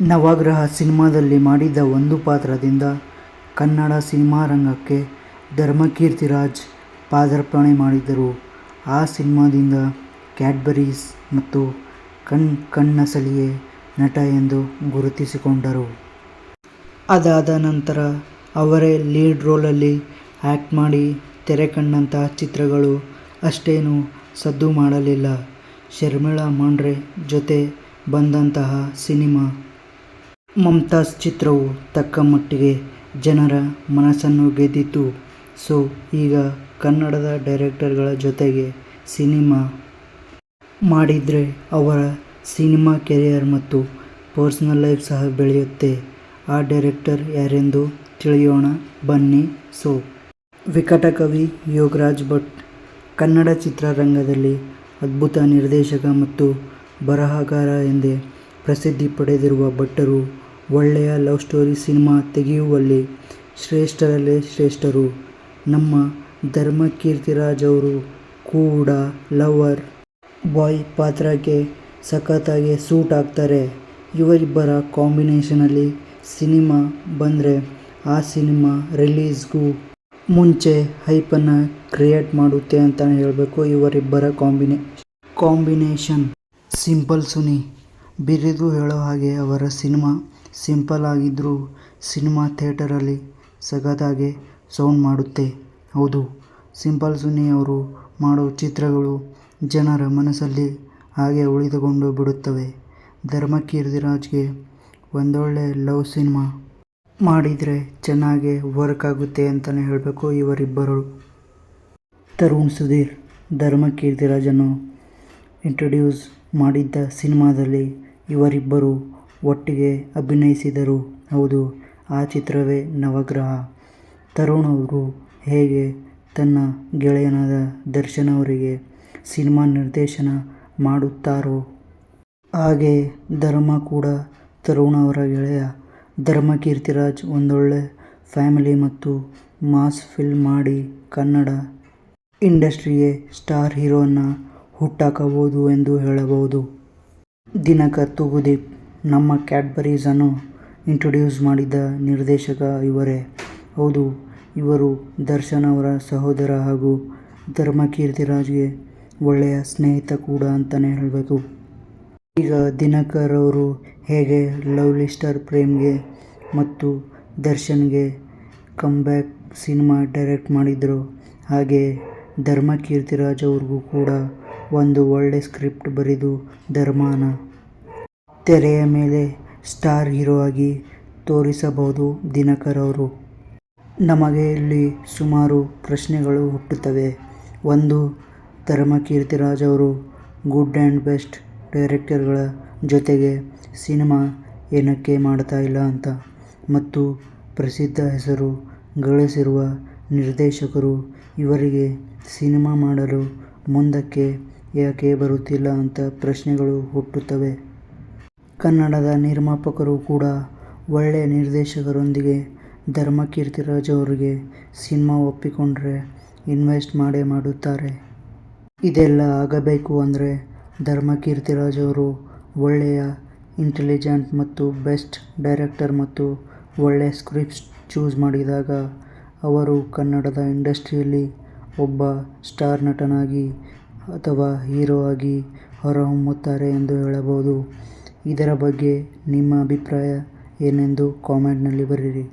ನವಗ್ರಹ ಸಿನಿಮಾದಲ್ಲಿ ಮಾಡಿದ ಒಂದು ಪಾತ್ರದಿಂದ ಕನ್ನಡ ಸಿನಿಮಾ ರಂಗಕ್ಕೆ ಧರ್ಮಕೀರ್ತಿರಾಜ್ ಪಾದಾರ್ಪಣೆ ಮಾಡಿದರು. ಆ ಸಿನಿಮಾದಿಂದ ಕ್ಯಾಡ್ಬರೀಸ್ ಮತ್ತು ಕಣ್ ಕಣ್ಣ ಸಲಿಯೇ ನಟ ಎಂದು ಗುರುತಿಸಿಕೊಂಡರು. ಅದಾದ ನಂತರ ಅವರೇ ಲೀಡ್ ರೋಲಲ್ಲಿ ಆ್ಯಕ್ಟ್ ಮಾಡಿ ತೆರೆಕಂಡಂತಹ ಚಿತ್ರಗಳು ಅಷ್ಟೇನೂ ಸದ್ದು ಮಾಡಲಿಲ್ಲ. ಶರ್ಮಿಳಾ ಮಾಂಡ್ರೆ ಜೊತೆ ಬಂದಂತಹ ಸಿನಿಮಾ ಮಮ್ತಾಜ್ ಚಿತ್ರವು ತಕ್ಕ ಮಟ್ಟಿಗೆ ಜನರ ಮನಸ್ಸನ್ನು ಗೆದ್ದಿತು. ಸೊ, ಈಗ ಕನ್ನಡದ ಡೈರೆಕ್ಟರ್ಗಳ ಜೊತೆಗೆ ಸಿನಿಮಾ ಮಾಡಿದ್ರೆ ಅವರ ಸಿನಿಮಾ ಕೆರಿಯರ್ ಮತ್ತು ಪರ್ಸನಲ್ ಲೈಫ್ ಸಹ ಬೆಳೆಯುತ್ತೆ. ಆ ಡೈರೆಕ್ಟರ್ ಯಾರೆಂದು ತಿಳಿಯೋಣ ಬನ್ನಿ ಸೊ, ವಿಕಟಕವಿ ಯೋಗರಾಜ್ ಭಟ್ ಕನ್ನಡ ಚಿತ್ರರಂಗದಲ್ಲಿ ಅದ್ಭುತ ನಿರ್ದೇಶಕ ಮತ್ತು ಬರಹಗಾರ ಎಂದೇ ಪ್ರಸಿದ್ಧಿ ಪಡೆದಿರುವ ಭಟ್ಟರು ಒಳ್ಳೆಯ ಲವ್ ಸ್ಟೋರಿ ಸಿನಿಮಾ ತೆಗೆಯುವಲ್ಲಿ ಶ್ರೇಷ್ಠರಲ್ಲೇ ಶ್ರೇಷ್ಠರು. ನಮ್ಮ ಧರ್ಮಕೀರ್ತಿರಾಜ್ ಅವರು ಕೂಡ ಲವರ್ ಬಾಯ್ ಪಾತ್ರಕ್ಕೆ ಸಖತ್ತಾಗಿ ಸೂಟ್ ಆಗ್ತಾರೆ. ಇವರಿಬ್ಬರ ಕಾಂಬಿನೇಷನಲ್ಲಿ ಸಿನಿಮಾ ಬಂದ್ರೆ ಆ ಸಿನಿಮಾ ರಿಲೀಸ್ಗೂ ಮುಂಚೆ ಹೈಪನ್ನು ಕ್ರಿಯೇಟ್ ಮಾಡುತ್ತೆ ಅಂತ ಹೇಳಬೇಕು ಇವರಿಬ್ಬರ ಕಾಂಬಿನೇಷನ್ ಸಿಂಪಲ್ ಸುನಿ. ಬಿರಿದು ಹೇಳೋ ಹಾಗೆ ಅವರ ಸಿನಿಮಾ ಸಿಂಪಲ್ ಆಗಿದ್ದರೂ ಸಿನಿಮಾ ಥಿಯೇಟರಲ್ಲಿ ಸಗದಾಗೆ ಸೌಂಡ್ ಮಾಡುತ್ತೆ. ಹೌದು, ಸಿಂಪಲ್ ಸುನಿ ಅವರು ಮಾಡೋ ಚಿತ್ರಗಳು ಜನರ ಮನಸ್ಸಲ್ಲಿ ಹಾಗೆ ಉಳಿದುಕೊಂಡು ಬಿಡುತ್ತವೆ. ಧರ್ಮಕೀರ್ತಿರಾಜ್ಗೆ ಒಂದೊಳ್ಳೆ ಲವ್ ಸಿನಿಮಾ ಮಾಡಿದ್ರೆ ಚೆನ್ನಾಗೆ ವರ್ಕ್ ಆಗುತ್ತೆ ಅಂತಾನೆ ಹೇಳಬೇಕು ಇವರಿಬ್ಬರು ತರುಣ್ ಸುಧೀರ್ ಧರ್ಮಕೀರ್ತಿರಾಜ್ರನ್ನು ಇಂಟ್ರಡ್ಯೂಸ್ ಮಾಡಿದ್ದ ಸಿನಿಮಾದಲ್ಲಿ ಇವರಿಬ್ಬರೂ ಒಟ್ಟಿಗೆ ಅಭಿನಯಿಸಿದರು. ಹೌದು, ಆ ಚಿತ್ರವೇ ನವಗ್ರಹ. ತರುಣ್ ಅವರು ಹೇಗೆ ತನ್ನ ಗೆಳೆಯನಾದ ದರ್ಶನ್ ಅವರಿಗೆ ಸಿನಿಮಾ ನಿರ್ದೇಶನ ಮಾಡುತ್ತಾರೋ ಹಾಗೇ ಧರ್ಮ ಕೂಡ ತರುಣ್ ಅವರ ಗೆಳೆಯ ಧರ್ಮಕೀರ್ತಿರಾಜ್ ಒಂದೊಳ್ಳೆ ಫ್ಯಾಮಿಲಿ ಮತ್ತು ಮಾಸ್ ಫಿಲ್ಮ್ ಮಾಡಿ ಕನ್ನಡ ಇಂಡಸ್ಟ್ರಿಗೆ ಸ್ಟಾರ್ ಹೀರೋನ ಹುಟ್ಟಾಕಬಹುದು ಎಂದು ಹೇಳಬಹುದು. ದಿನಕರ್ ತೂಗುದೀಪ್ ನಮ್ಮ ಕ್ಯಾಡ್ಬರೀಸ್ ಅನ್ನು ಇಂಟ್ರಡ್ಯೂಸ್ ಮಾಡಿದ ನಿರ್ದೇಶಕ ಇವರೇ. ಹೌದು, ಇವರು ದರ್ಶನ್ ಅವರ ಸಹೋದರ ಹಾಗೂ ಧರ್ಮಕೀರ್ತಿರಾಜ್ಗೆ ಒಳ್ಳೆಯ ಸ್ನೇಹಿತ ಕೂಡ ಅಂತಲೇ ಹೇಳಬೇಕು ಈಗ ದಿನಕರ್ ಅವರು ಹೇಗೆ ಲವ್ಲಿ ಸ್ಟಾರ್ ಪ್ರೇಮ್ಗೆ ಮತ್ತು ದರ್ಶನ್ಗೆ ಕಮ್ಬ್ಯಾಕ್ ಸಿನಿಮಾ ಡೈರೆಕ್ಟ್ ಮಾಡಿದ್ರೋ ಧರ್ಮಕೀರ್ತಿ ಧರ್ಮಕೀರ್ತಿರಾಜ್ ಅವ್ರಿಗೂ ಕೂಡ ಒಂದು ಒಳ್ಳೆ ಸ್ಕ್ರಿಪ್ಟ್ ಬರೆದು ಧರ್ಮನ ತೆರೆಯ ಮೇಲೆ ಸ್ಟಾರ್ ಹೀರೋ ಆಗಿ ತೋರಿಸಬಹುದು ದಿನಕರ್ ಅವರು. ನಮಗೆ ಇಲ್ಲಿ ಸುಮಾರು ಪ್ರಶ್ನೆಗಳು ಹುಟ್ಟುತ್ತವೆ. ಒಂದು, ಧರ್ಮಕೀರ್ತಿರಾಜ್ ಅವರು ಗುಡ್ ಆ್ಯಂಡ್ ಬೆಸ್ಟ್ ಡೈರೆಕ್ಟರ್ಗಳ ಜೊತೆಗೆ ಸಿನಿಮಾ ಏನಕ್ಕೆ ಮಾಡ್ತಾ ಇಲ್ಲ ಅಂತ. ಮತ್ತು ಪ್ರಸಿದ್ಧ ಹೆಸರು ಗಳಿಸಿರುವ ನಿರ್ದೇಶಕರು ಇವರಿಗೆ ಸಿನಿಮಾ ಮಾಡಲು ಮುಂದಕ್ಕೆ ಯಾಕೆ ಬರುತ್ತಿಲ್ಲ ಅಂತ ಪ್ರಶ್ನೆಗಳು ಹುಟ್ಟುತ್ತವೆ. ಕನ್ನಡದ ನಿರ್ಮಾಪಕರು ಕೂಡ ಒಳ್ಳೆಯ ನಿರ್ದೇಶಕರೊಂದಿಗೆ ಧರ್ಮಕೀರ್ತಿರಾಜ್ ಅವರಿಗೆ ಸಿನಿಮಾ ಒಪ್ಪಿಕೊಂಡ್ರೆ ಇನ್ವೆಸ್ಟ್ ಮಾಡೇ ಮಾಡುತ್ತಾರೆ. ಇದೆಲ್ಲ ಆಗಬೇಕು ಅಂದ್ರೆ ಧರ್ಮಕೀರ್ತಿರಾಜ್ ಅವರು ಒಳ್ಳೆಯ ಇಂಟೆಲಿಜೆಂಟ್ ಮತ್ತು ಬೆಸ್ಟ್ ಡೈರೆಕ್ಟರ್ ಮತ್ತು ಒಳ್ಳೆಯ ಸ್ಕ್ರಿಪ್ಟ್ ಚೂಸ್ ಮಾಡಿದಾಗ ಅವರು ಕನ್ನಡದ ಇಂಡಸ್ಟ್ರಿಯಲ್ಲಿ ಒಬ್ಬ ಸ್ಟಾರ್ ನಟನಾಗಿ ಅಥವಾ ಹೀರೋ ಆಗಿ ಹೊರಹೊಮ್ಮುತ್ತಾರೆ ಎಂದು ಹೇಳಬಹುದು. ಇದರ ಬಗ್ಗೆ ನಿಮ್ಮ ಅಭಿಪ್ರಾಯ ಏನೆಂದು ಕಾಮೆಂಟ್ನಲ್ಲಿ ಬರೆಯಿರಿ.